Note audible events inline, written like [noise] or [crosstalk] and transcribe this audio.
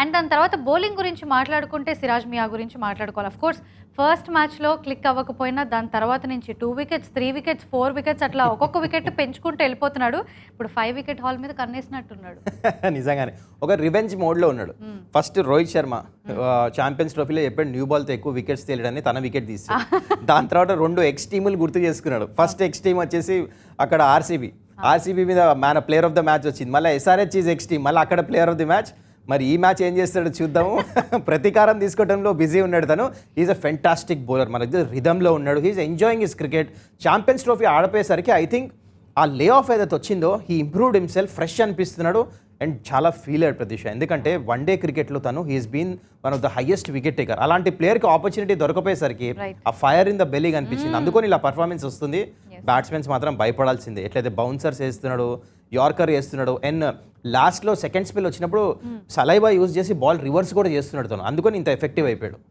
And దాని తర్వాత bowling గురించి మాట్లాడుకుంటే సిరాజ్ మియా గురించి మాట్లాడుకోవాలి. అఫ్ కోర్స్ ఫస్ట్ మ్యాచ్లో క్లిక్ అవ్వకపోయినా దాని తర్వాత నుంచి two wickets three wickets four wickets అట్లా ఒక్కొక్క వికెట్ పెంచుకుంటూ వెళ్ళిపోతున్నాడు. ఇప్పుడు ఫైవ్ వికెట్ హాల్ మీద కన్నేసినట్టున్నాడు. [laughs] నిజంగానే. ఒక రివెంజ్ మోడ్లో ఉన్నాడు. ఫస్ట్ రోహిత్ శర్మ ఛాంపియన్స్ ట్రోఫీలో చెప్పాడు న్యూ బాల్తో ఎక్కువ వికెట్స్ తేలడని తన వికెట్ తీస్తాడు [laughs] దాని తర్వాత రెండు ఎక్స్ టీములు గుర్తు చేసుకున్నాడు. ఫస్ట్ ఎక్స్ టీమ్ వచ్చేసి అక్కడ ఆర్సీబీ ఆర్సీబీ మీద man player of the match వచ్చింది. మళ్ళీ ఎస్ఆర్హెచ్ ఈజ్ ఎక్స్ టీమ్ మళ్ళీ అక్కడ ప్లేయర్ ఆఫ్ ది మ్యాచ్ మరి ఈ మ్యాచ్ ఏం చేస్తాడో చూద్దాము. [laughs] ప్రతీకారం తీసుకోవడంలో బిజీ ఉన్నాడు తను. ఈజ్ అ ఫెంటాస్టిక్ బౌలర్ మన దగ్గర రిధంలో ఉన్నాడు. He's enjoying his cricket champions trophy ఆడిపోయేసరికి I think ఆ లే ఆఫ్ ఏదైతే వచ్చిందో హీ ఇంప్రూవ్డ్ హిమ్సెల్ఫ్ ఫ్రెష్ అనిపిస్తున్నాడు. అండ్ చాలా ఫీల్ అయ్యాడు ప్రతీష ఎందుకంటే వన్ డే క్రికెట్లో తను he's been one of the highest wicket taker అలాంటి ప్లేయర్కి ఆపర్చునిటీ దొరకపోయేసరికి. ఆ ఫైర్ ఇన్ ద బెల్లీ కనిపించింది. అందుకని ఇలా పర్ఫార్మెన్స్ వస్తుంది. బ్యాట్స్మెన్స్ మాత్రం భయపడాల్సిందే. ఎట్లయితే బౌన్సర్స్ వేస్తున్నాడు యార్కర్ వేస్తున్నాడు అండ్ లాస్ట్లో సెకండ్ స్పెల్ వచ్చినప్పుడు సలైవా యూజ్ చేసి బాల్ రివర్స్ కూడా చేస్తున్నాడు తను. అందుకని ఇంత ఎఫెక్టివ్ అయిపోయాడు.